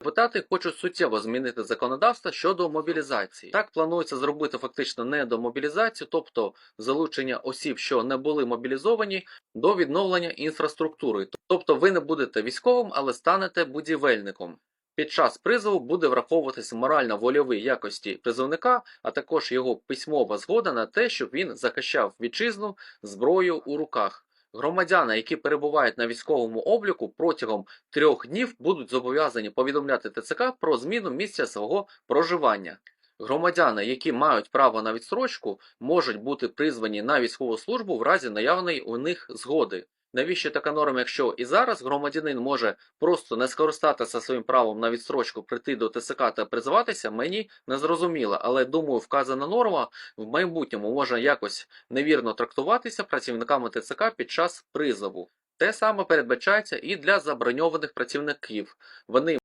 Депутати хочуть суттєво змінити законодавство щодо мобілізації. Так планується зробити фактично не до мобілізації, тобто залучення осіб, що не були мобілізовані, до відновлення інфраструктури. Тобто ви не будете військовим, але станете будівельником. Під час призову буде враховуватись морально-вольові якості призовника, а також його письмова згода на те, щоб він захищав вітчизну зброю у руках. Громадяни, які перебувають на військовому обліку протягом трьох днів, будуть зобов'язані повідомляти ТЦК про зміну місця свого проживання. Громадяни, які мають право на відстрочку, можуть бути призвані на військову службу в разі наявної у них згоди. Навіщо така норма, якщо і зараз громадянин може просто не скористатися своїм правом на відстрочку, прийти до ТСК та призватися, мені не зрозуміло. Але думаю, вказана норма в майбутньому може якось невірно трактуватися працівниками ТЦК під час призову. Те саме передбачається і для заброньованих працівників. Вони